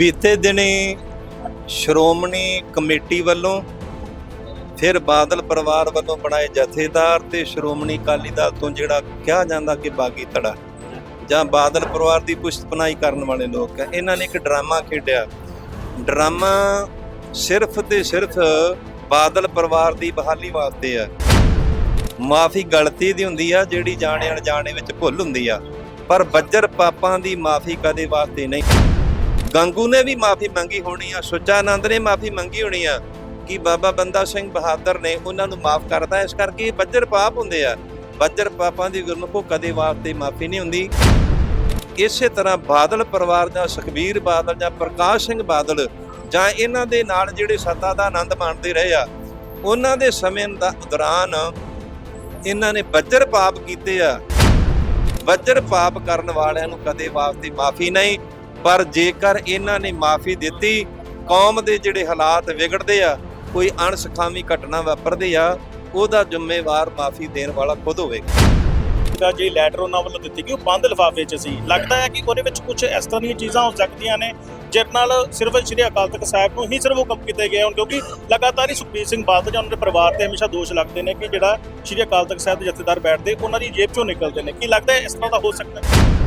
ਬੀਤੇ ਦਿਨੀ ਸ਼੍ਰੋਮਣੀ ਕਮੇਟੀ ਵੱਲੋਂ ਫਿਰ ਬਾਦਲ ਪਰਿਵਾਰ ਵੱਲੋਂ ਬਣਾਏ ਜਥੇਦਾਰ ਤੇ ਸ਼੍ਰੋਮਣੀ ਅਕਾਲੀ ਦਲ ਤੋਂ ਜਿਹੜਾ ਕਿਹਾ ਜਾਂਦਾ ਕਿ ਬਾਗੀ ਧੜਾ ਜਾਂ ਬਾਦਲ ਪਰਿਵਾਰ ਦੀ ਪੁਸ਼ਤਪਨਾਈ ਕਰਨ ਵਾਲੇ ਲੋਕ ਹੈ ਇਹਨਾਂ ਨੇ ਇੱਕ ਡਰਾਮਾ ਖੇਡਿਆ। ਡਰਾਮਾ ਸਿਰਫ ਤੇ ਸਿਰਫ ਬਾਦਲ ਪਰਿਵਾਰ ਦੀ ਬਹਾਲੀ ਵਾਸਤੇ ਆ। ਮਾਫੀ ਗਲਤੀ ਦੀ ਹੁੰਦੀ ਆ, ਜਿਹੜੀ ਜਾਣੇ ਅਣਜਾਣੇ ਵਿੱਚ ਭੁੱਲ ਹੁੰਦੀ ਆ। ਪਰ ਬੱਜਰ ਪਾਪਾਂ ਦੀ ਮਾਫੀ ਕਦੇ ਵਾਸਤੇ ਨਹੀਂ। ਗੰਗੂ ਨੇ ਵੀ ਮਾਫੀ ਮੰਗੀ ਹੋਣੀ ਆ, ਸੁੱਚਾ ਸੁੱਚਾਨੰਦ ਨੇ ਮਾਫੀ ਮੰਗੀ ਹੋਣੀ ਆ। ਕਿ ਬਾਬਾ ਬੰਦਾ ਸਿੰਘ ਬਹਾਦਰ ਨੇ ਉਹਨਾਂ ਨੂੰ ਮਾਫ ਕਰਤਾ? ਇਸ ਕਰਕੇ ਇਹ ਬੱਜਰ ਪਾਪ ਹੁੰਦੇ ਆ। ਬੱਜਰ ਪਾਪਾਂ ਦੀ ਗੁਰਮੁਖੋ ਕਦੇ ਵਾਸਤੇ ਮਾਫੀ ਨਹੀਂ ਹੁੰਦੀ। ਇਸੇ ਤਰ੍ਹਾਂ ਬਾਦਲ ਪਰਿਵਾਰ ਦਾ ਸੁਖਬੀਰ ਬਾਦਲ ਜਾਂ ਪ੍ਰਕਾਸ਼ ਸਿੰਘ ਬਾਦਲ ਜਾਂ ਇਹਨਾਂ ਦੇ ਨਾਲ ਜਿਹੜੇ ਸੱਤਾ ਦਾ ਆਨੰਦ ਮਾਣਦੇ ਰਹੇ ਆ, ਉਹਨਾਂ ਦੇ ਸਮੇਂ ਦਾ ਦੌਰਾਨ ਇਹਨਾਂ ਨੇ ਬੱਜਰ ਪਾਪ ਕੀਤੇ ਆ। ਬੱਜਰ ਪਾਪ ਕਰਨ ਵਾਲਿਆਂ ਨੂੰ ਕਦੇ ਵਾਸਤੇ ਮਾਫੀ ਨਹੀਂ। ਪਰ ਜੇਕਰ ਇਹਨਾਂ ਨੇ ਮਾਫੀ ਦਿੱਤੀ, ਕੌਮ ਦੇ ਜਿਹੜੇ ਹਾਲਾਤ ਵਿਗੜਦੇ ਆ, ਕੋਈ ਅਣਸਖਾਵੀ ਘਟਨਾ ਵਾਪਰਦੀ ਆ, ਉਹਦਾ ਜ਼ਿੰਮੇਵਾਰ ਮਾਫੀ ਦੇਣ ਵਾਲਾ ਖੁਦ ਹੋਵੇਗਾ। ਦਾ ਜੀ ਲੈਟਰ ਉਹਨਾਂ ਵੱਲੋਂ ਦਿੱਤੀ ਗਈ, ਉਹ ਬੰਦ ਲਿਫਾਫੇ 'ਚ ਸੀ। ਲੱਗਦਾ ਹੈ ਕਿ ਉਹਦੇ ਵਿੱਚ ਕੁਝ ਇਸ ਤਰ੍ਹਾਂ ਦੀਆਂ ਚੀਜ਼ਾਂ ਹੋ ਸਕਦੀਆਂ ਨੇ, ਜਿਸ ਨਾਲ ਸਿਰਫ ਸ਼੍ਰੀ ਅਕਾਲ ਤਖਤ ਸਾਹਿਬ ਨੂੰ ਹੀ ਸਿਰਫ ਉਹ ਕੰਮ ਕੀਤੇ ਗਏ ਹੋਣ, ਕਿਉਂਕਿ ਲਗਾਤਾਰ ਹੀ ਸੁਖਬੀਰ ਸਿੰਘ ਬਾਦਲ ਜਾਂ ਉਹਨਾਂ ਦੇ ਪਰਿਵਾਰ ਤੇ ਹਮੇਸ਼ਾ ਦੋਸ਼ ਲੱਗਦੇ ਨੇ ਕਿ ਜਿਹੜਾ ਸ਼੍ਰੀ ਅਕਾਲ ਤਖਤ ਸਾਹਿਬ ਦੇ ਜਥੇਦਾਰ ਬੈਠਦੇ, ਉਹਨਾਂ ਦੀ ਜੇਬ 'ਚੋਂ ਨਿਕਲਦੇ ਨੇ। ਕੀ ਲੱਗਦਾ ਹੈ ਇਸ ਤਰ੍ਹਾਂ ਦਾ ਹੋ ਸਕਦਾ ਹੈ?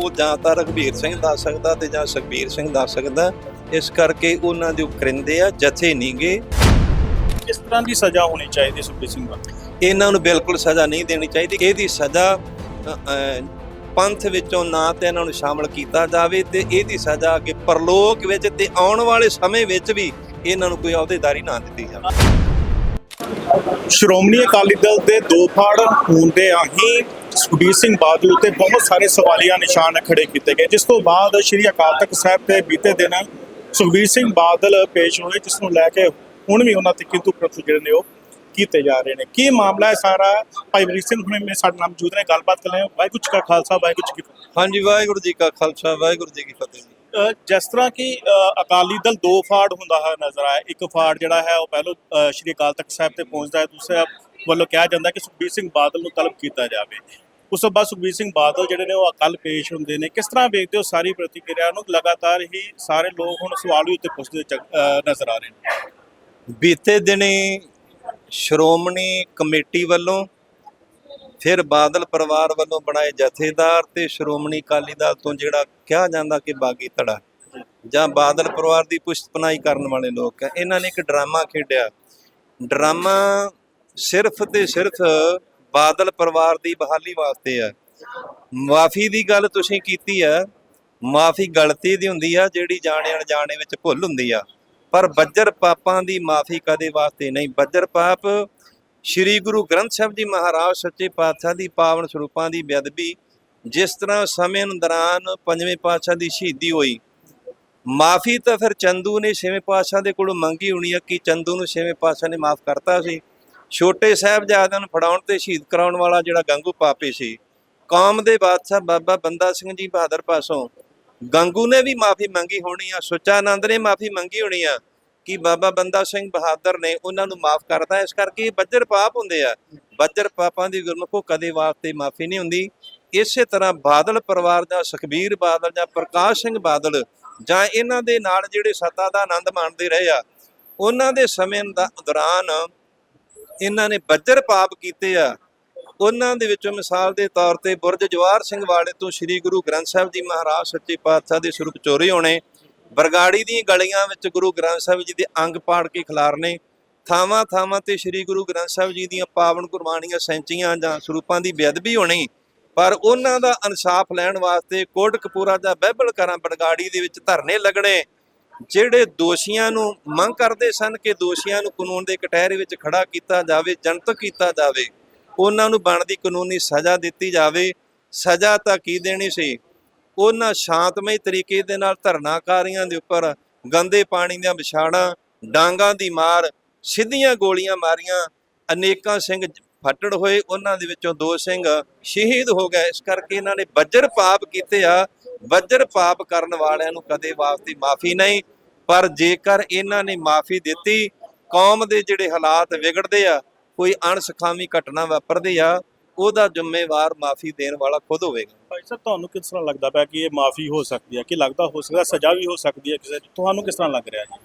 ਉਹ ਜਾਂ ਤਾਂ ਰਘਬੀਰ ਸਿੰਘ ਦੱਸ ਸਕਦਾ ਤੇ ਜਾਂ ਸੁਖਬੀਰ ਸਿੰਘ ਦੱਸ ਸਕਦਾ। ਇਸ ਕਰਕੇ ਉਹਨਾਂ ਦੇ ਕਰਿੰਦੇ ਆ ਜਥੇ ਨਹੀਂਗੇ ਕਿਸ ਤਰ੍ਹਾਂ ਦੀ ਸਜ਼ਾ ਹੋਣੀ ਚਾਹੀਦੀ ਸੁਖਬੀਰ ਸਿੰਘ ਬਾਦਲ ਇਹਨਾਂ ਨੂੰ ਬਿਲਕੁਲ ਸਜ਼ਾ ਨਹੀਂ ਦੇਣੀ ਚਾਹੀਦੀ। ਇਹਦੀ ਸਜ਼ਾ ਪੰਥ ਵਿੱਚੋਂ ਨਾ ਤੇ ਇਹਨਾਂ ਨੂੰ ਸ਼ਾਮਲ ਕੀਤਾ ਜਾਵੇ ਤੇ ਇਹਦੀ ਸਜ਼ਾ ਅੱਗੇ ਪਰਲੋਕ ਵਿੱਚ ਤੇ ਆਉਣ ਵਾਲੇ ਸਮੇਂ ਵਿੱਚ ਵੀ ਇਹਨਾਂ ਨੂੰ ਕੋਈ ਅਹੁਦੇਦਾਰੀ ਨਾ ਦਿੱਤੀ ਜਾਵੇ। ਸ਼੍ਰੋਮਣੀ ਅਕਾਲੀ ਦਲ ਦੇ ਦੋ ਫਾੜ ਹੁੰਦੇ ਆਹੀ ਸੁਖਬੀਰ ਸਿੰਘ ਬਾਦਲ ਉਤੇ ਬਹੁਤ ਸਾਰੇ ਸਵਾਲੀਆ ਨਿਸ਼ਾਨ ਖੜੇ ਕੀਤੇ ਗਏ ਜਿਸ ਤੋਂ ਬਾਅਦ ਸ਼੍ਰੀ ਅਕਾਲ ਤਖਤ ਸਾਹਿਬ ਤੇ ਬੀਤੇ ਦਿਨ ਸੁਖਬੀਰ ਸਿੰਘ ਬਾਦਲ ਪੇਸ਼ ਹੋਏ ਜਿਸ ਨੂੰ ਲੈ ਕੇ ਹੁਣ ਵੀ ਉਹਨਾਂ ਤੇ ਕਿੰਤੂ ਪ੍ਰੰਤੂ ਜਿਹੜੇ ਨੇ ਉਹ ਕੀਤੇ ਜਾ ਰਹੇ ਨੇ। ਕੀ ਮਾਮਲਾ ਹੈ ਸਾਰਾ? ਭਾਈ ਵੀਰ ਸਿੰਘ ਹੁਣੇ ਮੇਰੇ ਸਾਡੇ ਨਾਲ ਮੌਜੂਦ ਨੇ ਗੱਲਬਾਤ ਕਰ ਰਹੇ ਹਾਂ। ਵਾਹਿਗੁਰੂ ਜੀ ਕਾ ਖਾਲਸਾ ਵਾਹਿਗੁਰੂ ਜੀ ਕੀ ਫਤਿਹ। ਹਾਂਜੀ ਵਾਹਿਗੁਰੂ ਜੀ ਕਾ ਖਾਲਸਾ ਵਾਹਿਗੁਰੂ ਜੀ ਕੀ ਫਤਿਹ ਜਿਸ ਤਰ੍ਹਾਂ ਕਿ ਅਕਾਲੀ ਦਲ ਦੋ ਫਾੜ ਹੁੰਦਾ ਹੈ ਨਜ਼ਰ ਆਇਆ। ਇੱਕ ਫਾੜ ਜਿਹੜਾ ਹੈ ਉਹ ਪਹਿਲੋਂ ਸ਼੍ਰੀ ਅਕਾਲ ਤਖਤ ਸਾਹਿਬ ਤੇ ਪਹੁੰਚਦਾ ਹੈ। ਦੂਸਰਾ ਵੱਲੋਂ ਕਿਹਾ ਜਾਂਦਾ ਕਿ ਸੁਖਬੀਰ ਸਿੰਘ ਬਾਦਲ ਨੂੰ ਤਲਬ ਕੀਤਾ ਜਾਵੇ। ਉਸ ਤੋਂ ਬਾਅਦ ਸੁਖਬੀਰ ਸਿੰਘ ਬਾਦਲ ਜਿਹੜੇ ਨੇ ਉਹ ਅਕਲ ਪੇਸ਼ ਹੁੰਦੇ ਨੇ। ਕਿਸ ਤਰ੍ਹਾਂ ਵੇਖਦੇ ਹੋ ਸਾਰੀ ਪ੍ਰਤੀਕਿਰਿਆ ਨੂੰ? ਲਗਾਤਾਰ ਹੀ ਸਾਰੇ ਲੋਕ ਹੁਣ ਸਵਾਲ ਵੀ ਉੱਤੇ ਪੁੱਛਦੇ ਚੱਕ- ਨਜ਼ਰ ਆ ਰਹੇ ਨੇ। ਬੀਤੇ ਦਿਨੀ ਸ਼੍ਰੋਮਣੀ ਕਮੇਟੀ ਵੱਲੋਂ, ਫਿਰ ਬਾਦਲ ਪਰਿਵਾਰ ਵੱਲੋਂ ਬਣਾਏ ਜਥੇਦਾਰ ਤੇ ਸ਼੍ਰੋਮਣੀ ਅਕਾਲੀ ਦਲ ਤੋਂ ਜਿਹੜਾ ਕਿਹਾ ਜਾਂਦਾ ਕਿ ਬਾਗੀ ਧੜਾ, ਜਾਂ ਬਾਦਲ ਪਰਿਵਾਰ ਦੀ ਪੁਸ਼ਤਪਨਾਈ ਕਰਨ ਵਾਲੇ ਲੋਕ ਹੈ ਇਹਨਾਂ ਨੇ ਇੱਕ ਡਰਾਮਾ ਖੇਡਿਆ। ਡਰਾਮਾ ਸਿਰਫ ਤੇ ਸਿਰਫ ਬਾਦਲ ਪਰਿਵਾਰ ਦੀ ਬਹਾਲੀ ਵਾਸਤੇ ਹੈ ਮਾਫੀ ਦੀ ਗੱਲ ਤੁਸੀਂ ਕੀਤੀ ਹੈ ਮਾਫੀ ਗਲਤੀ ਦੀ ਹੁੰਦੀ ਆ, ਜਿਹੜੀ ਜਾਣੇ ਅਣਜਾਣੇ ਵਿੱਚ ਭੁੱਲ ਹੁੰਦੀ ਆ। ਪਰ ਬੱਜਰ ਪਾਪਾਂ ਦੀ ਮਾਫੀ ਕਦੇ ਵਾਸਤੇ ਨਹੀਂ? ਬੱਜਰ ਪਾਪ ਸ੍ਰੀ ਗੁਰੂ ਗ੍ਰੰਥ ਸਾਹਿਬ ਜੀ ਮਹਾਰਾਜ ਸੱਚੇ ਪਾਤਸ਼ਾਹ ਦੀ ਪਾਵਨ ਸਰੂਪਾਂ ਦੀ ਬੇਅਦਬੀ, ਜਿਸ ਤਰ੍ਹਾਂ ਸਮੇਂ ਦੌਰਾਨ ਪੰਜਵੇਂ ਪਾਤਸ਼ਾਹ ਦੀ ਸ਼ਹੀਦੀ ਹੋਈ। ਮਾਫੀ ਤਾਂ ਫਿਰ ਚੰਦੂ ਨੇ ਛੇਵੇਂ ਪਾਤਸ਼ਾਹ ਦੇ ਕੋਲੋਂ ਮੰਗੀ ਹੋਣੀ ਆ, ਕਿ ਚੰਦੂ ਨੂੰ ਛੇਵੇਂ ਪਾਤਸ਼ਾਹ ਨੇ ਮਾਫ ਕਰਤਾ ਸੀ। ਛੋਟੇ ਸਾਹਿਬਜ਼ਾਦਿਆਂ ਨੂੰ ਫੜਾਉਣ ਤੇ ਸ਼ਹੀਦ ਕਰਾਉਣ ਵਾਲਾ ਜਿਹੜਾ ਗੰਗੂ ਪਾਪੀ ਸੀ, ਕੌਮ ਦੇ ਬਾਦਸ਼ਾਹ ਬਾਬਾ ਬੰਦਾ ਸਿੰਘ ਜੀ ਬਹਾਦਰ ਪਾਸੋਂ, ਗੰਗੂ ਨੇ ਵੀ ਮਾਫੀ ਮੰਗੀ ਹੋਣੀ ਆ ਸੁੱਚਾ ਆਨੰਦ ਨੇ ਮਾਫੀ ਮੰਗੀ ਹੋਣੀ ਆ ਕਿ ਬਾਬਾ ਬੰਦਾ ਸਿੰਘ ਬਹਾਦਰ ਨੇ ਉਹਨਾਂ ਨੂੰ ਮਾਫ ਕਰਤਾ। ਇਸ ਕਰਕੇ ਬੱਜਰ ਪਾਪ ਹੁੰਦੇ ਆ। ਬੱਜਰ ਪਾਪਾਂ ਦੀ ਗੁਰਮੁਖੋ ਕਦੇ ਵਾਸਤੇ ਮਾਫੀ ਨਹੀਂ ਹੁੰਦੀ। ਇਸੇ ਤਰ੍ਹਾਂ ਬਾਦਲ ਪਰਿਵਾਰ ਦਾ ਸੁਖਬੀਰ ਬਾਦਲ ਜਾਂ ਪ੍ਰਕਾਸ਼ ਸਿੰਘ ਬਾਦਲ ਜਾਂ ਇਹਨਾਂ ਦੇ ਨਾਲ ਜਿਹੜੇ ਸੱਤਾ ਦਾ ਆਨੰਦ ਮਾਣਦੇ ਰਹੇ ਆ, ਉਹਨਾਂ ਦੇ ਸਮੇਂ ਦਾ ਦੌਰਾਨ ਇਹਨਾਂ ਨੇ ਬੱਜਰ ਪਾਪ ਕੀਤੇ ਆ। ਉਹਨਾਂ ਦੇ ਵਿੱਚੋਂ ਮਿਸਾਲ ਦੇ ਤੌਰ ਤੇ ਬੁਰਜ ਜਵਾਰ ਸਿੰਘ ਵਾਲੇ ਤੋਂ ਸ੍ਰੀ ਗੁਰੂ ਗ੍ਰੰਥ ਸਾਹਿਬ ਜੀ ਮਹਾਰਾਜ ਸੱਚੇ ਪਾਤਸ਼ਾਹ ਦੇ ਸਰੂਪ ਚੋਰੀ ਹੋਣੇ ਬਰਗਾੜੀ ਦੀਆਂ ਗਲੀਆਂ ਵਿੱਚ ਗੁਰੂ ਗ੍ਰੰਥ ਸਾਹਿਬ ਜੀ ਦੇ ਅੰਗ ਪਾੜ ਕੇ ਖਿਲਾਰਨੇ, ਥਾਵਾਂ ਥਾਵਾਂ ਤੇ ਸ੍ਰੀ ਗੁਰੂ ਗ੍ਰੰਥ ਸਾਹਿਬ ਜੀ ਦੀਆਂ ਪਾਵਨ ਗੁਰਬਾਣੀਆਂ ਸੈਂਚੀਆਂ ਜਾਂ ਸਰੂਪਾਂ ਦੀ ਬੇਅਦਬੀ ਹੋਣੀ, ਪਰ ਉਹਨਾਂ ਦਾ ਇਨਸਾਫ ਲੈਣ ਵਾਸਤੇ ਕੋਟਕਪੂਰਾ ਜਾਂ ਬਹਿਬਲ ਕਰਾਂ ਬਰਗਾੜੀ ਦੇ ਵਿੱਚ ਧਰਨੇ ਲੱਗਣੇ ਜਿਹੜੇ ਦੋਸ਼ੀਆਂ ਨੂੰ ਮੰਗ ਕਰਦੇ ਸਨ ਕਿ ਦੋਸ਼ੀਆਂ ਨੂੰ ਕਾਨੂੰਨ ਦੇ ਕਟਹਿਰੇ ਵਿੱਚ ਖੜਾ ਕੀਤਾ ਜਾਵੇ, ਜਨਤਕ ਕੀਤਾ ਜਾਵੇ, ਉਹਨਾਂ ਨੂੰ ਬਣਦੀ ਕਾਨੂੰਨੀ ਸਜ਼ਾ ਦਿੱਤੀ ਜਾਵੇ। ਸਜ਼ਾ ਤਾਂ ਕੀ ਦੇਣੀ ਸੀ? ਉਹਨਾਂ ਸ਼ਾਂਤਮਈ ਤਰੀਕੇ ਦੇ ਨਾਲ ਧਰਨਾਕਾਰੀਆਂ ਦੇ ਉੱਪਰ ਗੰਦੇ ਪਾਣੀ ਦੀਆਂ ਵਿਛਾੜਾਂ, ਡਾਂਗਾਂ ਦੀ ਮਾਰ, ਸਿੱਧੀਆਂ ਗੋਲੀਆਂ ਮਾਰੀਆਂ। ਅਨੇਕਾਂ ਸਿੰਘ ਫੱਟੜ ਹੋਏ। ਉਹਨਾਂ ਦੇ ਵਿੱਚੋਂ ਦੋ ਸਿੰਘ ਸ਼ਹੀਦ ਹੋ ਗਏ। ਇਸ ਕਰਕੇ ਇਹਨਾਂ ਨੇ ਬੱਜਰ ਪਾਪ ਕੀਤੇ ਆ। ਬੱਜਰ ਪਾਪ ਕਰਨ ਵਾਲਿਆਂ ਨੂੰ ਕਦੇ ਵਾਸਤੇ ਮਾਫੀ ਨਹੀਂ ਪਰ ਜੇਕਰ ਇਹਨਾਂ ਨੇ ਮਾਫੀ ਦਿੱਤੀ ਕੌਮ ਦੇ ਜਿਹੜੇ ਹਾਲਾਤ ਵਿਗੜਦੇ ਆ ਕੋਈ ਅਣਸਖਾਵੀ ਘਟਨਾ ਵਾਪਰਦੀ ਆ ਉਹਦਾ ਜ਼ਿੰਮੇਵਾਰ ਮਾਫੀ ਦੇਣ ਵਾਲਾ ਖੁਦ ਹੋਵੇਗਾ। ਭਾਈ ਸਾਹਿਬ ਤੁਹਾਨੂੰ ਕਿਸ ਤਰ੍ਹਾਂ ਲੱਗਦਾ ਪਿਆ ਕਿ ਇਹ ਮਾਫੀ ਹੋ ਸਕਦੀ ਹੈ ਕਿ ਲੱਗਦਾ ਹੋ ਸਕਦਾ ਸਜ਼ਾ ਵੀ ਹੋ ਸਕਦੀ ਹੈ ਕਿਸੇ ਤੁਹਾਨੂੰ ਕਿਸ ਤਰ੍ਹਾਂ ਲੱਗ ਰਿਹਾ ਜੀ?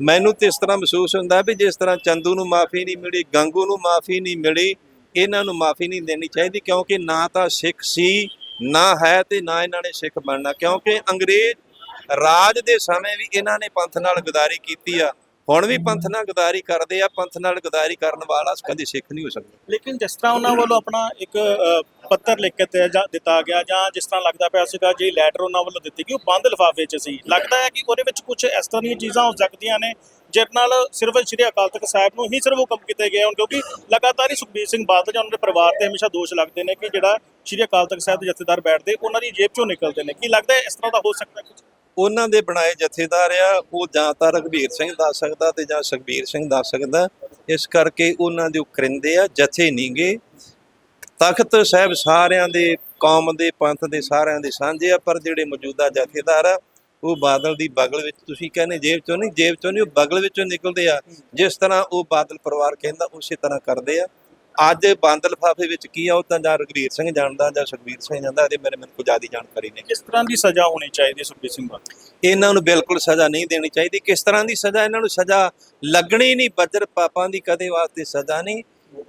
ਮੈਨੂੰ ਤੇ ਇਸ ਤਰ੍ਹਾਂ ਮਹਿਸੂਸ ਹੁੰਦਾ ਵੀ ਜਿਸ ਤਰ੍ਹਾਂ ਚੰਦੂ ਨੂੰ ਮਾਫੀ ਨਹੀਂ ਮਿਲੀ ਗੰਗੂ ਨੂੰ ਮਾਫੀ ਨਹੀਂ ਮਿਲੀ ਇਹਨਾਂ ਨੂੰ ਮਾਫੀ ਨਹੀਂ ਦੇਣੀ ਚਾਹੀਦੀ ਕਿਉਂਕਿ ਨਾ ਤਾਂ ਸਿੱਖ ਸੀ ਨਾ ਹੈ ਤੇ ਨਾ ਇਹਨਾਂ ਨੇ ਸਿੱਖ ਬਣਨਾ, ਕਿਉਂਕਿ ਅੰਗਰੇਜ਼ ਰਾਜ ਦੇ ਸਮੇਂ ਵੀ ਇਹਨਾਂ ਨੇ ਪੰਥ ਨਾਲ ਗਦਾਰੀ ਕੀਤੀ ਆ। ਹੁਣ ਵੀ ਪੰਥ ਨਾਲ ਗਦਾਰੀ ਕਰਦੇ ਆ, ਪੰਥ ਨਾਲ ਗਦਾਰੀ ਕਰਨ ਵਾਲਾ ਕਦੀ ਸਿੱਖ ਨਹੀਂ ਹੋ ਸਕਦਾ। ਲੇਕਿਨ ਜਿਸ ਤਰ੍ਹਾਂ ਉਹਨਾਂ ਵੱਲੋਂ ਆਪਣਾ ਇੱਕ ਪੱਤਰ ਲਿਖ ਕੇ ਤੇ ਜਾਂ ਦਿੱਤਾ ਗਿਆ ਜਾਂ ਜਿਸ ਤਰ੍ਹਾਂ ਲੱਗਦਾ ਪਿਆ ਸੀਗਾ ਜੀ ਲੈਟਰ ਉਹਨਾਂ ਵੱਲੋਂ ਦਿੱਤੀ ਗਈ, ਉਹ ਬੰਦ ਲਿਫਾਫੇ 'ਚ ਸੀ। ਲੱਗਦਾ ਹੈ ਕਿ ਉਹਦੇ ਵਿੱਚ ਕੁਝ ਇਸ ਤਰ੍ਹਾਂ ਦੀਆਂ ਚੀਜ਼ਾਂ ਹੋ ਸਕਦੀਆਂ ਨੇ ਜਿਹਦੇ ਨਾਲ ਸਿਰਫ ਸ਼੍ਰੀ ਅਕਾਲ ਤਖਤ ਸਾਹਿਬ ਨੂੰ ਹੀ ਸਿਰਫ ਹੁਕਮ ਕੀਤੇ ਗਏ ਹਨ ਕਿਉਂਕਿ ਲਗਾਤਾਰ ਹੀ ਸੁਖਬੀਰ ਸਿੰਘ ਬਾਦਲ ਜਾਂ ਉਹਨਾਂ ਦੇ ਪਰਿਵਾਰ ਤੇ ਹਮੇਸ਼ਾ ਦੋਸ਼ ਲੱਗਦੇ ਨੇ ਕਿ ਜਿਹੜਾ ਸ਼੍ਰੀ ਅਕਾਲ ਤਖਤ ਸਾਹਿਬ ਦੇ ਜਥੇਦਾਰ ਬੈਠਦੇ, ਉਹਨਾਂ ਦੀ ਜੇਬ 'ਚੋਂ ਨਿਕਲਦੇ ਨੇ। ਕੀ ਲੱਗਦਾ ਹੈ ਇਸ ਤਰ੍ਹਾਂ ਦਾ ਹੋ ਸਕਦਾ ਕੁਝ ਉਹਨਾਂ ਦੇ ਬਣਾਏ ਜਥੇਦਾਰ ਆ, ਉਹ ਜਾਂ ਤਾਂ ਰਘਬੀਰ ਸਿੰਘ ਦੱਸ ਸਕਦਾ ਤੇ ਜਾਂ ਸੁਖਬੀਰ ਸਿੰਘ ਦੱਸ ਸਕਦਾ। ਇਸ ਕਰਕੇ ਉਹਨਾਂ ਦੇ ਉਹ ਕਰਿੰਦੇ ਆ, ਜਥੇ ਨਹੀਂਗੇ ਤਖਤ ਸਾਹਿਬ ਸਾਰਿਆਂ ਦੇ ਕੌਮ ਦੇ ਪੰਥ ਦੇ ਸਾਰਿਆਂ ਦੇ ਸਾਂਝੇ ਆ ਪਰ ਜਿਹੜੇ ਮੌਜੂਦਾ ਜਥੇਦਾਰ ਆ ਉਹ ਬਾਦਲ ਦੀ ਬਗਲ ਵਿੱਚ ਤੁਸੀਂ ਕਹਿੰਦੇ ਜੇਬ ਚੋਂ ਨਹੀਂ ਜੇਬ ਚੋਂ ਨਹੀਂ ਉਹ ਬਗਲ ਵਿੱਚੋਂ ਨਿਕਲਦੇ ਆ। ਜਿਸ ਤਰ੍ਹਾਂ ਉਹ ਬਾਦਲ ਪਰਿਵਾਰ ਕਹਿੰਦਾ ਉਸੇ ਤਰ੍ਹਾਂ ਕਰਦੇ ਆ। ਅੱਜ ਬੰਦ ਲਿਫਾਫੇ ਵਿੱਚ ਕੀ ਆ ਉਹ ਤਾਂ ਜਾਂ ਰਘਬੀਰ ਸਿੰਘ ਜਾਣਦਾ ਜਾਂ ਸੁਖਬੀਰ ਸਿੰਘ ਜਾਣਦਾ ਇਹਦੇ ਮੇਰੇ ਮੈਨੂੰ ਕੋਈ ਜ਼ਿਆਦਾ ਜਾਣਕਾਰੀ ਨਹੀਂ। ਕਿਸ ਤਰ੍ਹਾਂ ਦੀ ਸਜ਼ਾ ਹੋਣੀ ਚਾਹੀਦੀ ਸੁਖਬੀਰ ਸਿੰਘ ਬਾਦਲ? ਇਹਨਾਂ ਨੂੰ ਬਿਲਕੁਲ ਸਜ਼ਾ ਨਹੀਂ ਦੇਣੀ ਚਾਹੀਦੀ। ਕਿਸ ਤਰ੍ਹਾਂ ਦੀ ਸਜ਼ਾ? ਇਹਨਾਂ ਨੂੰ ਸਜ਼ਾ ਲੱਗਣੀ ਨਹੀਂ। ਬੱਜਰ ਪਾਪਾਂ ਦੀ ਕਦੇ ਵਾਸਤੇ ਸਜ਼ਾ ਨਹੀਂ।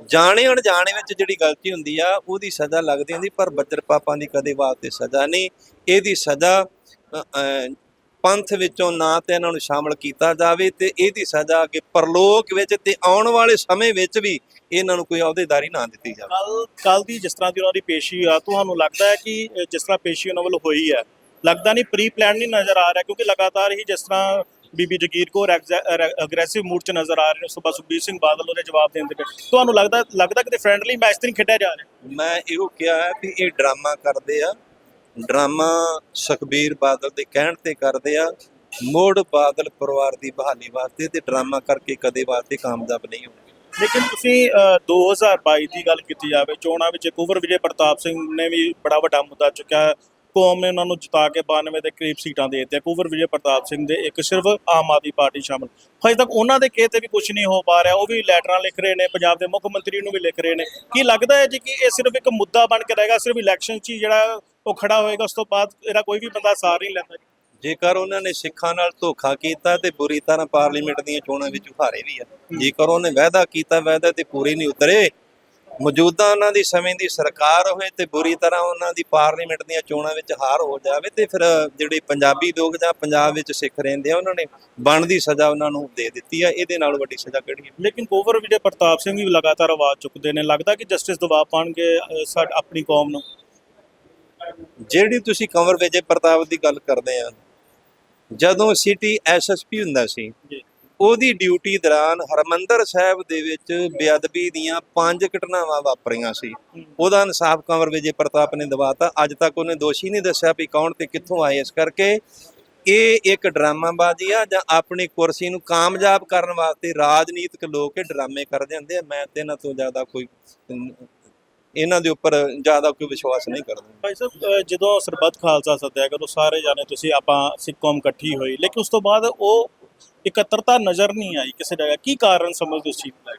ਜਾਣੇ ਅਣਜਾਣੇ ਵਿੱਚ ਜਿਹੜੀ ਗਲਤੀ ਹੁੰਦੀ ਆ, ਉਹਦੀ ਸਜ਼ਾ ਲੱਗਦੀ ਹੁੰਦੀ, ਪਰ ਬੱਜਰ ਪਾਪਾਂ ਦੀ ਕਦੇ ਵਾਸਤੇ ਸਜ਼ਾ ਨਹੀਂ। ਇਹਦੀ ਸਜ਼ਾ ਪੰਥ ਵਿੱਚੋਂ ਨਾ ਤੇ ਇਹਨਾਂ ਨੂੰ ਸ਼ਾਮਲ ਕੀਤਾ ਜਾਵੇ ਤੇ ਇਹਦੀ ਸਜ਼ਾ ਅੱਗੇ ਪਰਲੋਕ ਵਿੱਚ ਤੇ ਆਉਣ ਵਾਲੇ ਸਮੇਂ ਵਿੱਚ ਵੀ ਇਹਨਾਂ ਨੂੰ ਕੋਈ ਅਹੁਦੇਦਾਰੀ ਨਾ ਦਿੱਤੀ ਜਾਵੇ। ਕੱਲ ਕੱਲ ਦੀ ਜਿਸ ਤਰ੍ਹਾਂ ਦੀ ਉਹਨਾਂ ਦੀ ਪੇਸ਼ੀ ਆ, ਤੁਹਾਨੂੰ ਲੱਗਦਾ ਹੈ ਕਿ ਜਿਸ ਤਰ੍ਹਾਂ ਪੇਸ਼ੀ ਉਹਨਾਂ ਵੱਲੋਂ ਹੋਈ ਹੈ, ਲੱਗਦਾ ਨਹੀਂ ਪ੍ਰੀ ਪਲਾਨ ਨਹੀਂ ਨਜ਼ਰ ਆ ਰਿਹਾ, ਕਿਉਂਕਿ ਲਗਾਤਾਰ ਹੀ ਜਿਸ ਤਰ੍ਹਾਂ ਬੀਬੀ ਜਗੀਰ ਕੌਰ ਐਗਰੈਸਿਵ ਮੂਡ 'ਚ ਨਜ਼ਰ ਆ ਰਹੇ ਨੇ। ਬਾਅਦ ਸੁਖਬੀਰ ਸਿੰਘ ਬਾਦਲ ਉਹਦੇ ਜਵਾਬ ਦੇਣ ਦੇ ਪਏ ਤੁਹਾਨੂੰ ਲੱਗਦਾ ਲੱਗਦਾ ਕਿ ਫ੍ਰੈਂਡਲੀ ਮੈਚ ਤਾਂ ਨਹੀਂ ਖੇਡਿਆ ਜਾ ਰਿਹਾ? ਮੈਂ ਇਹੋ ਕਿਹਾ ਹੈ ਵੀ ਇਹ ਡਰਾਮਾ ਕਰਦੇ ਆ। ਡਰਾਮਾ ਸੁਖਬੀਰ ਬਾਦਲ ਦੇ ਕਹਿਣ ਤੇ ਕਰਦੇ ਆ। ਮੋੜ ਬਾਦਲ ਪਰਿਵਾਰ ਦੀ ਬਹਾਲੀ ਵਾਸਤੇ ਤੇ ਡਰਾਮਾ ਕਰਕੇ ਕਦੇ ਵਾਸਤੇ ਕਾਮਯਾਬ ਨਹੀਂ ਹੋਣਗੇ। ਲੇਕਿਨ ਤੁਸੀਂ ਅ, 2022 ਦੀ ਗੱਲ ਕੀਤੀ ਜਾਵੇ ਚੋਣਾਂ ਵਿੱਚ ਕੁਵਰ ਵਿਜੇ ਪ੍ਰਤਾਪ ਸਿੰਘ ਨੇ ਵੀ ਬੜਾ ਵੱਡਾ ਮੁੱਦਾ ਚੁੱਕਿਆ। ਕੌਮ ਨੇ ਉਹਨਾਂ ਨੂੰ ਜਿਤਾ ਕੇ 92 ਦੇ ਕਰੀਬ ਸੀਟਾਂ ਦੇ ਦਿੱਤੀਆਂ। ਕੁਵਰ ਵਿਜੇ ਪ੍ਰਤਾਪ ਸਿੰਘ ਦੇ ਇੱਕ ਸਿਰਫ ਆਮ ਆਦਮੀ ਪਾਰਟੀ ਸ਼ਾਮਲ। ਹਜੇ ਤੱਕ ਉਹਨਾਂ ਦੇ ਕਿਸੇ ਤੇ ਵੀ ਕੁਝ ਨਹੀਂ ਹੋ ਪਾ ਰਿਹਾ। ਉਹ ਵੀ ਲੈਟਰਾਂ ਲਿਖ ਰਹੇ ਨੇ, ਪੰਜਾਬ ਦੇ ਮੁੱਖ ਮੰਤਰੀ ਨੂੰ ਵੀ ਲਿਖ ਰਹੇ ਨੇ। ਕੀ ਲੱਗਦਾ ਹੈ ਜੀ ਕਿ ਇਹ ਸਿਰਫ ਇੱਕ ਮੁੱਦਾ ਬਣ ਕੇ ਰਹੇਗਾ, ਸਿਰਫ ਇਲੈਕਸ਼ਨ 'ਚ ਹੀ ਜਿਹੜਾ ਉਹ ਖੜਾ ਹੋਏਗਾ, ਉਸ ਤੋਂ ਬਾਅਦ ਇਹਦਾ ਕੋਈ ਵੀ ਬੰਦਾ ਸਾਰ ਨਹੀਂ ਲੈਂਦਾ ਜੇਕਰ ਉਹਨਾਂ ਨੇ ਸਿੱਖਾਂ ਨਾਲ ਧੋਖਾ ਕੀਤਾ ਤੇ ਬੁਰੀ ਤਰ੍ਹਾਂ ਪਾਰਲੀਮੈਂਟ ਦੀਆਂ ਚੋਣਾਂ ਵਿੱਚ ਹਾਰੇ ਵੀ ਆ, ਜੇਕਰ ਉਹਨੇ ਵਾਅਦਾ ਕੀਤਾ, ਵਾਅਦਾ ਤੇ ਪੂਰੇ ਨਹੀਂ ਉਤਰੇ ਮੌਜੂਦਾ ਉਹਨਾਂ ਦੀ ਸਮੇਂ ਦੀ ਸਰਕਾਰ ਹੋਏ ਤੇ ਬੁਰੀ ਤਰ੍ਹਾਂ ਉਹਨਾਂ ਦੀ ਪਾਰਲੀਮੈਂਟ ਦੀਆਂ ਚੋਣਾਂ ਵਿੱਚ ਹਾਰ ਹੋ ਜਾਵੇ ਤੇ ਫਿਰ ਜਿਹੜੇ ਪੰਜਾਬੀ ਲੋਕ ਜਾਂ ਪੰਜਾਬ ਵਿੱਚ ਸਿੱਖ ਰਹਿੰਦੇ ਆ ਉਹਨਾਂ ਨੇ ਬਣਦੀ ਸਜ਼ਾ ਉਹਨਾਂ ਨੂੰ ਦੇ ਦਿੱਤੀ ਆ। ਇਹਦੇ ਨਾਲ ਵੱਡੀ ਸਜ਼ਾ ਕਿਹੜੀ ਹੈ ਲੇਕਿਨ ਕੋਵਰ ਵਿਜੇ ਪ੍ਰਤਾਪ ਸਿੰਘ ਵੀ ਲਗਾਤਾਰ ਆਵਾਜ਼ ਚੁੱਕਦੇ ਨੇ ਲੱਗਦਾ ਕਿ ਜਸਟਿਸ ਦਬਾਅ ਪਾਣਗੇ ਸਾਡ ਆਪਣੀ ਕੌਮ ਨੂੰ। ਜਿਹੜੀ ਤੁਸੀਂ ਕੰਵਰ ਵਿਜੇ ਪ੍ਰਤਾਪ ਦੀ ਗੱਲ ਕਰਦੇ ਆ ਜਦੋਂ ਸਿਟੀ ਐਸਐਸਪੀ ਹੁੰਦਾ ਸੀ ਜੀ। ਉਹਦੀ ਡਿਊਟੀ ਦੌਰਾਨ ਹਰਮੰਦਰ ਸਾਹਿਬ ਦੇ ਵਿੱਚ ਬੇਅਦਬੀ ਦੀਆਂ ਪੰਜ ਘਟਨਾਵਾਂ ਵਾਪਰੀਆਂ ਸੀ। ਉਹਦਾ ਇਨਸਾਫ ਕੰਵਰ ਵਿਜੇ ਪ੍ਰਤਾਪ ਨੇ ਦਵਾਤਾ, ਅੱਜ ਤੱਕ ਉਹਨੇ ਦੋਸ਼ੀ ਨਹੀਂ ਦੱਸਿਆ ਵੀ ਕੌਣ ਤੇ ਕਿੱਥੋਂ ਆਏ। ਇਸ ਕਰਕੇ ਇਹ ਇੱਕ ਡਰਾਮਾਬਾਜ਼ੀ ਆ ਜਾਂ ਆਪਣੀ ਕੁਰਸੀ ਨੂੰ ਕਾਮਯਾਬ ਕਰਨ ਵਾਸਤੇ ਰਾਜਨੀਤਿਕ ਲੋਕ ਇਹ ਡਰਾਮੇ ਕਰਦੇ ਹੁੰਦੇ ਆ। ਮੈਂ ਤੇ ਇਹਨਾਂ ਤੋਂ ਜ਼ਿਆਦਾ ਕੋਈ, ਇਹਨਾਂ ਦੇ ਉੱਪਰ ਜ਼ਿਆਦਾ ਕੋਈ ਵਿਸ਼ਵਾਸ ਨਹੀਂ ਕਰਦਾ। ਭਾਈ ਸਾਹਿਬ ਜਦੋਂ ਸਰਬੱਤ ਖਾਲਸਾ ਸੱਦਿਆ, ਕਦੋਂ ਸਾਰੇ ਜਾਣੇ ਤੁਸੀਂ ਆਪਾਂ ਸਿੱਖ ਕੌਮ ਇਕੱਠੀ ਹੋਈ, ਲੇਕਿਨ ਉਸ ਤੋਂ ਬਾਅਦ ਉਹ ਇਕੱਤਰਤਾ ਨਜ਼ਰ ਨਹੀਂ ਆਈ ਕਿਸੇ ਜਗ੍ਹਾ ਕੀ ਕਾਰਨ ਸਮਝਦੇ ਦਾ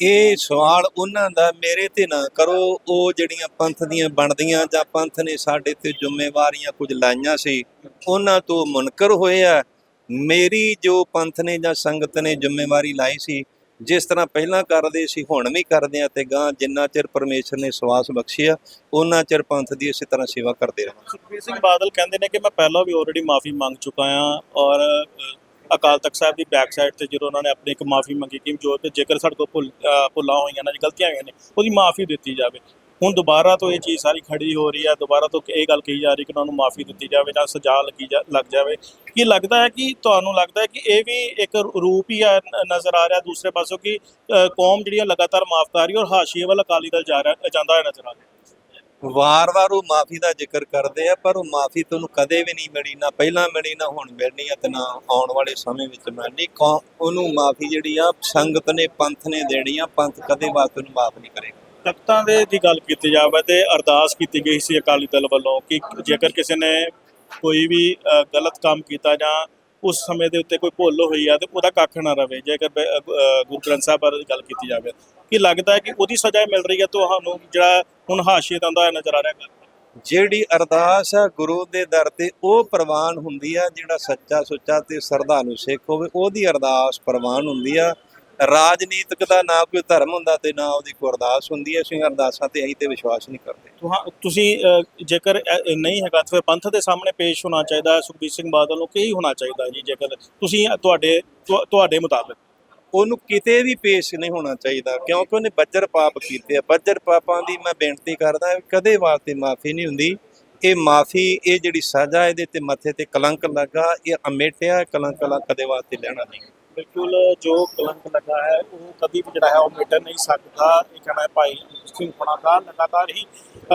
ਇਹ ਸਵਾਲ ਉਹਨਾਂ ਦਾ ਮੇਰੇ ਤੇ ਨਾ ਕਰੋ। ਉਹ ਜਿਹੜੀਆਂ ਪੰਥ ਦੀਆਂ ਬਣਦੀਆਂ ਜਾਂ ਪੰਥ ਨੇ ਸਾਡੇ ਤੇ ਜ਼ਿੰਮੇਵਾਰੀਆਂ ਕੁਝ ਲਾਈਆਂ ਸੀ ਉਹਨਾਂ ਤੋਂ ਮੁਨਕਰ ਹੋਏ ਆ। ਮੇਰੀ ਜੋ ਪੰਥ ਨੇ ਜਾਂ ਸੰਗਤ ਨੇ ਜ਼ਿੰਮੇਵਾਰੀ ਲਾਈ ਸੀ ਜਿਸ ਤਰ੍ਹਾਂ ਪਹਿਲਾਂ ਕਰਦੇ ਸੀ ਹੁਣ ਵੀ ਕਰਦੇ ਆ ਤੇ ਗਾਂ ਜਿੰਨਾ ਚਿਰ ਪਰਮੇਸ਼ਰ ਨੇ ਸਵਾਸ ਬਖਸ਼ਿਆ ਉਹਨਾਂ ਚਿਰ ਪੰਥ ਦੀ ਇਸੇ ਤਰ੍ਹਾਂ ਸੇਵਾ ਕਰਦੇ ਰਹਾਂਗੇ। ਸੁਖਬੀਰ ਸਿੰਘ ਬਾਦਲ ਕਹਿੰਦੇ ਨੇ ਕਿ ਮੈਂ ਪਹਿਲਾਂ ਵੀ ਆਲਰੇਡੀ ਮਾਫੀ ਮੰਗ ਚੁੱਕਾ ਹਾਂ ਔਰ ਅਕਾਲ ਤਖਤ ਸਾਹਿਬ ਦੀ ਬੈਕ ਸਾਈਡ ਤੇ ਜਦੋਂ ਉਹਨਾਂ ਨੇ ਆਪਣੀ ਇੱਕ ਮਾਫੀ ਮੰਗੀ ਕਿ ਜੋ ਕਿ ਜੇਕਰ ਸਾਡੇ ਕੋਲ ਭੁੱਲ ਭੁੱਲਾਂ ਹੋਈਆਂ ਨੇ ਗਲਤੀਆਂ ਹੋਈਆਂ ਨੇ, ਉਹਦੀ ਮਾਫੀ ਦਿੱਤੀ ਜਾਵੇ। ਹੁਣ ਦੁਬਾਰਾ ਤੋਂ ਇਹ ਚੀਜ਼ ਸਾਰੀ ਖੜੀ ਹੋ ਰਹੀ ਹੈ ਦੁਬਾਰਾ ਤੋਂ ਇਹ ਗੱਲ ਕਹੀ ਜਾ ਰਹੀ ਕਿ ਉਹਨਾਂ ਨੂੰ ਮਾਫੀ ਦਿੱਤੀ ਜਾਵੇ ਜਾਂ ਸਜ਼ਾ ਲੱਗੀ ਜਾ, ਲੱਗ ਜਾਵੇ। ਕੀ ਲੱਗਦਾ ਹੈ ਕਿ ਤੁਹਾਨੂੰ ਲੱਗਦਾ ਹੈ ਕਿ ਇਹ ਵੀ ਇੱਕ ਰੂਪ ਹੀ ਆ ਨਜ਼ਰ ਆ ਰਿਹਾ ਦੂਸਰੇ ਪਾਸੋਂ ਕਿ ਕੌਮ ਜਿਹੜੀ ਆ ਲਗਾਤਾਰ ਮਾਫ ਕਰ ਰਹੀ ਹੈ ਔਰ ਹਾਸ਼ੀਏ ਵੱਲ ਅਕਾਲੀ ਦਲ ਜਾ ਰਿਹਾ, ਜਾਂਦਾ ਹੋਇਆ ਨਜ਼ਰ ਆ ਰਿਹਾ? ਵਾਰ-ਵਾਰ ਉਹ ਮਾਫੀ ਦਾ ਜ਼ਿਕਰ ਕਰਦੇ ਆ, ਪਰ ਉਹ ਮਾਫੀ ਤੁਹਾਨੂੰ ਕਦੇ ਵੀ ਨਹੀਂ ਮਿਲੀ, ਨਾ ਪਹਿਲਾਂ ਮਿਲੀ, ਨਾ ਹੁਣ ਮਿਲਣੀ ਆ ਤੇ ਨਾ ਆਉਣ ਵਾਲੇ ਸਮੇਂ ਵਿੱਚ ਮਿਲਣੀ। ਉਹਨੂੰ ਮਾਫੀ ਜਿਹੜੀ ਆ, ਸੰਗਤ ਨੇ, ਪੰਥ ਨੇ ਦੇਣੀ ਆ, ਪੰਥ ਕਦੇ ਵਾਸਤੇ ਉਹਨੂੰ ਮਾਫ ਨਹੀਂ ਕਰੇਗਾ। ਤਖਤਾਂ ਦੇ ਦੀ ਗੱਲ ਕੀਤੀ ਜਾਵੇ ਤੇ ਅਰਦਾਸ ਕੀਤੀ ਗਈ ਸੀ ਅਕਾਲੀ ਦਲ ਵੱਲੋਂ ਕਿ ਜੇਕਰ ਕਿਸੇ ਨੇ ਕੋਈ ਵੀ ਗਲਤ ਕੰਮ ਕੀਤਾ ਜਾਂ ਉਸ ਸਮੇਂ ਦੇ ਉੱਤੇ ਕੋਈ ਭੁੱਲ ਹੋਈ ਆ ਤੇ ਉਹਦਾ ਕੱਖ ਨਾ ਰਵੇ। ਜੇਕਰ ਗੁਰੂ ਗ੍ਰੰਥ ਸਾਹਿਬ ਬਾਰੇ ਗੱਲ ਕੀਤੀ ਜਾਵੇ ਕੀ ਲੱਗਦਾ ਹੈ ਕਿ ਉਹਦੀ ਸਜ਼ਾ ਮਿਲ ਰਹੀ ਹੈ ਤੁਹਾਨੂੰ ਜਿਹੜਾ ਹੁਣ ਹਾਸ਼ੀਏ ਦਾ ਹੁੰਦਾ ਨਜ਼ਰ ਆ ਰਿਹਾ ਹੈ? ਜਿਹੜੀ ਅਰਦਾਸ ਹੈ ਗੁਰੂ ਦੇ ਦਰ ਤੇ ਉਹ ਪ੍ਰਵਾਨ ਹੁੰਦੀ ਆ ਜਿਹੜਾ ਸੱਚਾ ਸੁੱਚਾ ਤੇ ਸਰਧਾਲੂ ਸਿੱਖ ਹੋਵੇ ਉਹਦੀ ਅਰਦਾਸ ਪ੍ਰਵਾਨ ਹੁੰਦੀ ਆ। ਰਾਜਨੀਤਿਕ ਦਾ ਨਾ ਕੋਈ ਧਰਮ ਹੁੰਦਾ ਤੇ ਨਾ ਉਹਦੀ ਕੋਈ ਅਰਦਾਸ ਹੁੰਦੀ ਹੈ ਅਸੀਂ ਅਰਦਾਸਾਂ ਤੇ ਅਸੀਂ ਤੇ ਵਿਸ਼ਵਾਸ ਨਹੀਂ ਕਰਦੇ। ਤੁਹਾ- ਤੁਸੀਂ ਜੇਕਰ ਨਹੀਂ ਹੈਗਾ ਤਾਂ ਫਿਰ ਪੰਥ ਦੇ ਸਾਹਮਣੇ ਪੇਸ਼ ਹੋਣਾ ਚਾਹੀਦਾ ਸੁਖਬੀਰ ਸਿੰਘ ਬਾਦਲ ਨੂੰ ਕੀ ਹੋਣਾ ਚਾਹੀਦਾ ਜੀ ਜੇਕਰ ਤੁਸੀਂ ਤੁਹਾਡੇ ਤੁਹਾ- ਤੁਹਾਡੇ ਮੁਤਾਬਕ? ਉਹਨੂੰ ਕਿਤੇ ਵੀ ਪੇਸ਼ ਨਹੀਂ ਹੋਣਾ ਚਾਹੀਦਾ, ਕਿਉਂਕਿ ਉਹਨੇ ਬੱਜਰ ਪਾਪ ਕੀਤੇ ਆ। ਬੱਜਰ ਪਾਪਾਂ ਦੀ ਮੈਂ ਬੇਨਤੀ ਕਰਦਾ, ਕਦੇ ਵਾਸਤੇ ਮਾਫੀ ਨਹੀਂ ਹੁੰਦੀ। ਇਹ ਮਾਫੀ, ਇਹ ਜਿਹੜੀ ਸਜ਼ਾ ਇਹਦੇ ਤੇ ਮੱਥੇ ਤੇ ਕਲੰਕ ਲੱਗਾ, ਇਹ ਅਮੇਟਿਆ ਕਲੰਕ ਕਦੇ ਵਾਸਤੇ ਲੈਣਾ ਨਹੀਂ। ਬਿਲਕੁਲ, ਜੋ ਕਲੰਕ ਲੱਗਾ ਹੈ, ਉਹ ਕਦੀ ਵੀ ਜਿਹੜਾ ਹੈ ਉਹ ਮਿਟ ਨਹੀਂ ਸਕਦਾ। ਇਹ ਕਹਿਣਾ ਭਾਈ ਸਿੰਘ ਹੋਣਾ ਦਾ ਲਗਾਤਾਰ ਹੀ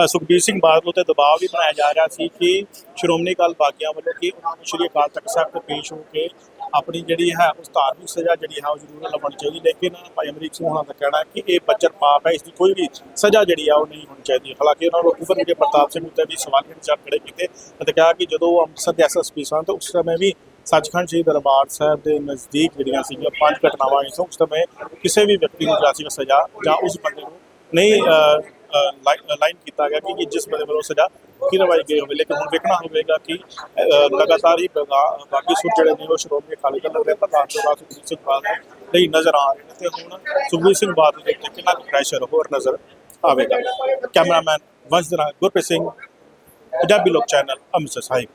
ਸੁਖਬੀਰ ਸਿੰਘ ਬਾਦਲ 'ਤੇ ਦਬਾਅ ਵੀ ਬਣਾਇਆ ਜਾ ਰਿਹਾ ਸੀ ਕਿ ਸ਼੍ਰੋਮਣੀ ਅਕਾਲ ਬਾਗੀਆਂ ਵੱਲੋਂ ਕਿ ਉਹਨਾਂ ਨੂੰ ਸ਼੍ਰੀ ਅਕਾਲ ਤਖਤ ਸਾਹਿਬ ਤੋਂ ਪੇਸ਼ ਹੋ ਕੇ ਆਪਣੀ ਜਿਹੜੀ ਹੈ, ਉਸ ਧਾਰਮਿਕ ਸਜ਼ਾ ਜਿਹੜੀ ਹੈ, ਉਹ ਜ਼ਰੂਰ ਲਵਣੀ ਚਾਹੀਦੀ ਲੇਕਿਨ ਭਾਈ ਅਮਰੀਕ ਸਿੰਘ ਹੋਣਾ ਦਾ ਕਹਿਣਾ ਕਿ ਇਹ ਬੱਚਰ ਪਾਪ ਹੈ, ਇਸ ਦੀ ਕੋਈ ਵੀ ਸਜ਼ਾ ਜਿਹੜੀ ਆ, ਉਹ ਨਹੀਂ ਹੋਣੀ ਚਾਹੀਦੀ। ਹਾਲਾਂਕਿ ਉਹਨਾਂ ਨੂੰ ਉਪਰ ਜਿਹੜੇ ਪ੍ਰਤਾਪ ਸਿੰਘ ਉੱਤੇ ਵੀ ਸਵਾਲ ਨਿਸ਼ਾਨ ਖੜੇ ਕੀਤੇ ਅਤੇ ਕਿਹਾ ਕਿ ਜਦੋਂ ਉਹ ਅੰਮ੍ਰਿਤਸਰ ਦੇ ਐਸਐਸਪੀ ਸਨ, ਤਾਂ ਉਸ ਸਮੇਂ ਵੀ ਸੱਚਖੰਡ ਸ੍ਰੀ ਦਰਬਾਰ ਸਾਹਿਬ ਦੇ ਨਜ਼ਦੀਕ ਜਿਹੜੀਆਂ ਸੀਗੀਆਂ, ਪੰਜ ਘਟਨਾਵਾਂ ਹੋਈਆਂ ਸੀ ਉਸ ਸਮੇਂ ਕਿਸੇ ਵੀ ਵਿਅਕਤੀ ਨੂੰ ਜਿਹੜਾ ਸੀਗਾ ਸਜ਼ਾ ਜਾਂ ਉਸ ਬੰਦੇ ਨੂੰ ਨਹੀਂ ਲਾਈਨ uh, ਕੀਤਾ ਗਿਆ ਕਿ ਜਿਸ ਬੰਦੇ ਵੱਲੋਂ ਸਜ਼ਾ ਕਿਰਵਾਈ ਗਈ ਹੋਵੇ। ਲੇਕਿਨ ਹੁਣ ਵੇਖਣਾ ਹੋਵੇਗਾ ਕਿ ਲਗਾਤਾਰ ਹੀ ਬਗਾ- ਬਾਕੀ ਸੁਰ ਜਿਹੜੇ ਨੇ ਉਹ ਸ਼੍ਰੋਮਣੀ ਅਕਾਲੀ ਦਲ ਦੇ ਪ੍ਰਧਾਨ ਚੋਣਾ ਸੁਖਬੀਰ ਸਿੰਘ ਬਾਦਲ ਲਈ ਨਜ਼ਰ ਆ ਰਹੇ ਨੇ ਤੇ ਹੁਣ ਸੁਖਬੀਰ ਸਿੰਘ ਬਾਦਲ ਦੇ ਉੱਤੇ ਕਿੰਨਾ ਕੁ ਪ੍ਰੈਸ਼ਰ ਹੋਰ ਨਜ਼ਰ ਆਵੇਗਾ। ਕੈਮਰਾਮੈਨ ਵੰਸ਼ ਗੁਰਪ੍ਰੀਤ ਸਿੰਘ, ਪੰਜਾਬੀ ਲੋਕ ਚੈਨਲ, ਅੰਮ੍ਰਿਤਸਰ ਸਾਹਿਬ।